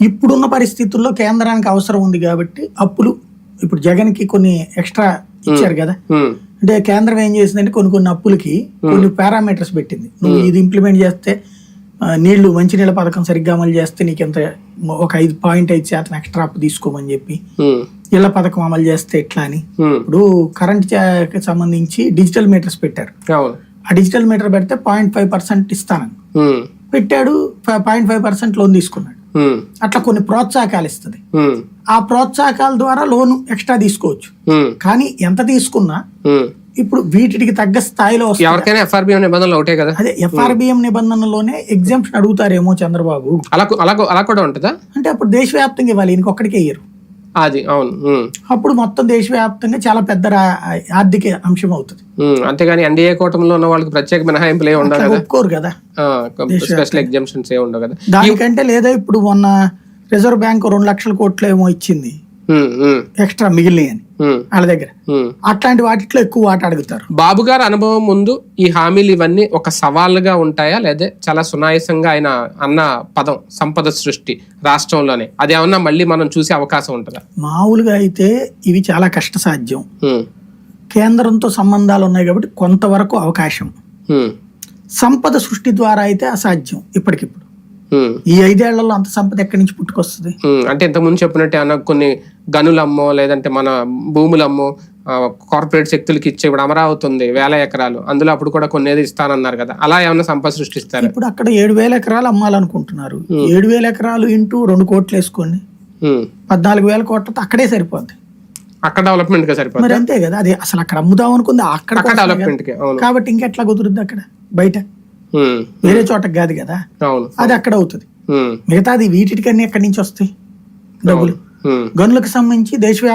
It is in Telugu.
ఇప్పుడున్న పరిస్థితుల్లో కేంద్రానికి అవసరం ఉంది కాబట్టి అప్పులు ఇప్పుడు జగన్కి కొన్ని ఎక్స్ట్రా ఇచ్చారు కదా. అంటే కేంద్రం ఏం చేసిందంటే కొన్ని కొన్ని అప్పులకి కొన్ని పారామీటర్స్ పెట్టింది. నువ్వు ఇది ఇంప్లిమెంట్ చేస్తే నీళ్ళు మంచినీళ్ళ పథకం సరిగ్గా అమలు చేస్తే నీకు ఎంత ఒక ఐదు పాయింట్ ఐదు శాతం ఎక్స్ట్రా అప్పు తీసుకోమని చెప్పి ఇళ్ళ పథకం అమలు చేస్తే ఎట్లా అని. ఇప్పుడు కరెంట్కి సంబంధించి డిజిటల్ మీటర్స్ పెట్టారు. ఆ డిజిటల్ మీటర్ పెడితే పాయింట్ ఫైవ్ పర్సెంట్ ఇస్తానని. ఉమ్, పెట్టాడు పాయింట్ ఫైవ్ పర్సెంట్ లోన్ తీసుకున్నాడు. అట్లా కొన్ని ప్రోత్సాహకాలు ఇస్తుంది. ఆ ప్రోత్సాహకాల ద్వారా లోన్ ఎక్స్ట్రా తీసుకోవచ్చు. కానీ ఎంత తీసుకున్నా. ఇప్పుడు వీటికి తగ్గ స్థాయిలో ఎవరికైనా ఎఫ్ఆర్బిఎం నిబంధనలు ఒకటే కదా? అదే ఎఫ్ఆర్బిఎం నిబంధనలోనే ఎగ్జామ్షన్ అడుగుతారేమో చంద్రబాబు. అలా అలా అలా కూడా ఉంటుందా? అంటే అప్పుడు దేశవ్యాప్తంగా ఇవ్వాలి ఒక్కడికే ఇయ్యరు. అది అవును. అప్పుడు మొత్తం దేశవ్యాప్తంగా చాలా పెద్ద ఆర్థిక అంశం అవుతుంది. అంతేగాని ఎన్డీఏ కూటమిలో ఉన్న వాళ్ళకి ప్రత్యేక మినహాయింపులు ఏ ఉండవు అట్లా కదా. ఒప్పుకోరు కదా. స్పెషల్ ఎగ్జామ్షన్స్ ఏ ఉండవు కదా. దానికంటే లేదా ఇప్పుడు మొన్న రిజర్వ్ బ్యాంక్ రెండు లక్షల కోట్లు ఏమో ఇచ్చింది ఎక్స్ట్రా ఉమ్, వాళ్ళ దగ్గర. అట్లాంటి వాటిలో ఎక్కువ వాట అడుగుతారు. బాబు గారి అనుభవం ముందు ఈ హామీలు ఇవన్నీ ఒక సవాలుగా ఉంటాయా? లేదా చాలా సునాయాసంగా ఆయన అన్న పదం సంపద సృష్టి రాష్ట్రంలోనే. అది ఏమన్నా మళ్ళీ మనం చూసే అవకాశం ఉంటుందా? మామూలుగా అయితే ఇవి చాలా కష్టసాధ్యం. కేంద్రంతో సంబంధాలు ఉన్నాయి కాబట్టి కొంతవరకు అవకాశం. సంపద సృష్టి ద్వారా అయితే అసాధ్యం ఇప్పటికిప్పుడు. ఈ ఐదేళ్ళలో అంత సంపద ఎక్కడి నుంచి పుట్టుకొస్తుంది. అంటే ఇంతకుముందు చెప్పినట్టు ఏమన్నా కొన్ని గనులమ్మో లేదంటే మన భూములమ్మో కార్పొరేట్ శక్తులకి ఇచ్చే ఇప్పుడు అమరావతి ఉంది వేల ఎకరాలు. అందులో అప్పుడు కూడా కొన్ని ఏదో ఇస్తానన్నారు కదా. అలా ఏమన్నా సంపద సృష్టిస్తారు? ఇప్పుడు అక్కడ ఏడు వేల ఎకరాలు అమ్మాలనుకుంటున్నారు. ఏడు వేల ఎకరాలు ఇంటూ రెండు కోట్లు వేసుకోండి పద్నాలుగు వేల కోట్లతో అక్కడే సరిపోద్ది. అక్కడ డెవలప్మెంట్గా సరిపోతుంది మరి అంతే కదా అది అసలు అక్కడ అమ్ముదాం అనుకుంది అక్కడ. డెవలప్మెంట్ కాబట్టి ఇంకెట్లా కుదురుద్ది అక్కడ? బయట? వేరే చోటకి కాదు కదా? అది అక్కడ అవుతుంది. మిగతాది వీటికన్నీ ఎక్కడి నుంచి వస్తాయి? డబ్బులు. గనులకు సంబంధించి దేశవ్యాప్తంగా